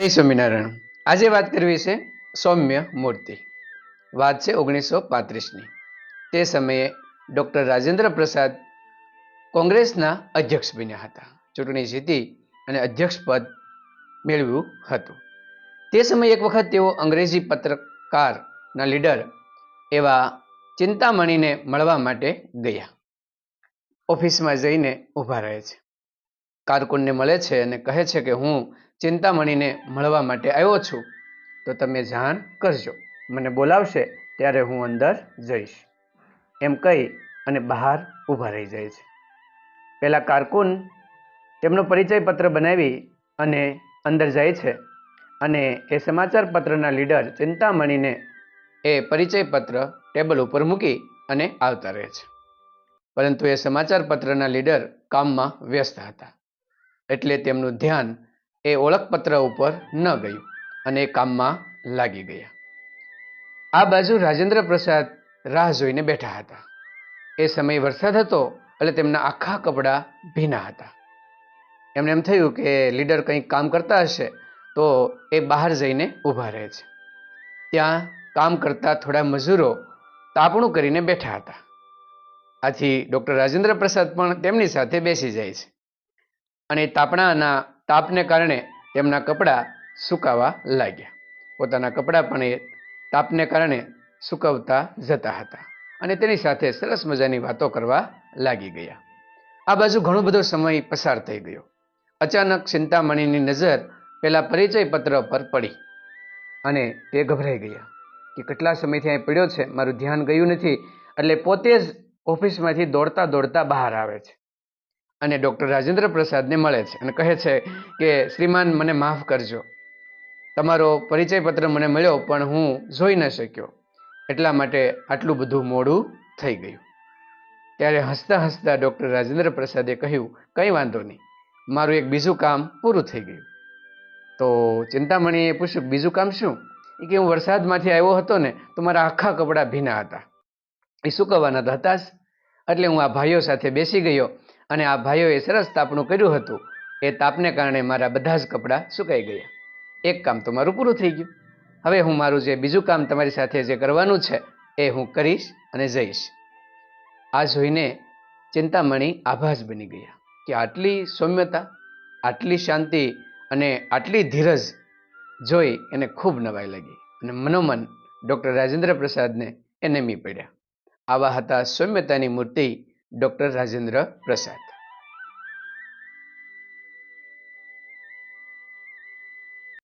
જય સ્વામિનારાયણ. આજે વાત કરવી છે સૌમ્ય મૂર્તિ. વાત છે ઓગણીસો પાંત્રીસની. તે સમયે ડૉક્ટર રાજેન્દ્ર પ્રસાદ કોંગ્રેસના અધ્યક્ષ બન્યા હતા. ચૂંટણી જીતી અને અધ્યક્ષ પદ મેળવ્યું હતું. તે સમયે એક વખત તેઓ અંગ્રેજી પત્રકારના લીડર એવા ચિંતામણીને મળવા માટે ગયા. ઓફિસમાં જઈને ઊભા રહે છે. કારકુનને મળે છે અને કહે છે કે હું ચિંતામણીને મળવા માટે આવ્યો છું, તો તમે જાણ કરજો. મને બોલાવશે ત્યારે હું અંદર જઈશ. એમ કહી અને બહાર ઊભા રહી જાય છે. પહેલાં કારકુન તેમનો પરિચય પત્ર બનાવી અને અંદર જાય છે અને એ સમાચાર પત્રના લીડર ચિંતામણીને એ પરિચય પત્ર ટેબલ ઉપર મૂકી અને આવતા રહે છે. પરંતુ એ સમાચાર પત્રના લીડર કામમાં વ્યસ્ત હતા. એટલે તેમનું ધ્યાન એ ઓળખપત્ર ઉપર ન ગયું અને કામમાં લાગી ગયા. આ બાજુ રાજેન્દ્ર પ્રસાદ રાહ જોઈને બેઠા હતા. એ સમયે વરસાદ હતો એટલે તેમના આખા કપડાં ભીના હતા. એમને એમ થયું કે લીડર કંઈક કામ કરતા હશે તો એ બહાર જઈને ઊભા રહે છે. ત્યાં કામ કરતા થોડા મજૂરો તાપણું કરીને બેઠા હતા. આથી ડૉક્ટર રાજેન્દ્ર પ્રસાદ પણ તેમની સાથે બેસી જાય છે. અને તાપણાના તાપને કારણે તેમના કપડાં સુકાવા લાગ્યા. પોતાના કપડાં પણ એ તાપને કારણે સુકવતા જતા હતા અને તેની સાથે સરસ મજાની વાતો કરવા લાગી ગયા. આ બાજુ ઘણો બધો સમય પસાર થઈ ગયો. અચાનક ચિંતામણીની નજર પેલા પરિચય પત્ર પર પડી અને તે ગભરાઈ ગયા કે કેટલા સમયથી અહીં પડ્યો છે, મારું ધ્યાન ગયું નથી, એટલે પોતે જ ઓફિસમાંથી દોડતા દોડતા બહાર આવે છે. અને ડૉક્ટર રાજેન્દ્ર પ્રસાદને મળે છે અને કહે છે કે, શ્રીમાન, મને માફ કરજો. તમારો પરિચય પત્ર મને મળ્યો, પણ હું જોઈ ન શક્યો. એટલા માટે આટલું બધું મોડું થઈ ગયું. ત્યારે હસતા હસતા ડૉક્ટર રાજેન્દ્ર પ્રસાદે કહ્યું, કંઈ વાંધો નહીં. મારું એક બીજું કામ પૂરું થઈ ગયું. તો ચિંતામણીએ પૂછ્યું, બીજું કામ શું? એ કે હું વરસાદમાંથી આવ્યો હતો ને, તો મારા આખા કપડાં ભીના હતા. એ સુકવવાના હતા જ એટલે હું આ ભાઈઓ સાથે બેસી ગયો અને આ ભાઈઓએ સરસ તાપણું કર્યું હતું. એ તાપને કારણે મારા બધા જ કપડાં સુકાઈ ગયા. એક કામ તો મારું પૂરું થઈ ગયું. હવે હું મારું જે બીજું કામ તમારી સાથે જે કરવાનું છે, એ હું કરીશ અને જઈશ. આ જોઈને ચિંતામણી આભાસ બની ગયા કે આટલી સૌમ્યતા, આટલી શાંતિ અને આટલી ધીરજ જોઈ એને ખૂબ નવાઈ લાગી અને મનોમન ડૉક્ટર રાજેન્દ્ર પ્રસાદને એ નમી પડ્યા. આવા હતા સૌમ્યતાની મૂર્તિ ડૉક્ટર રાજેન્દ્ર પ્રસાદ.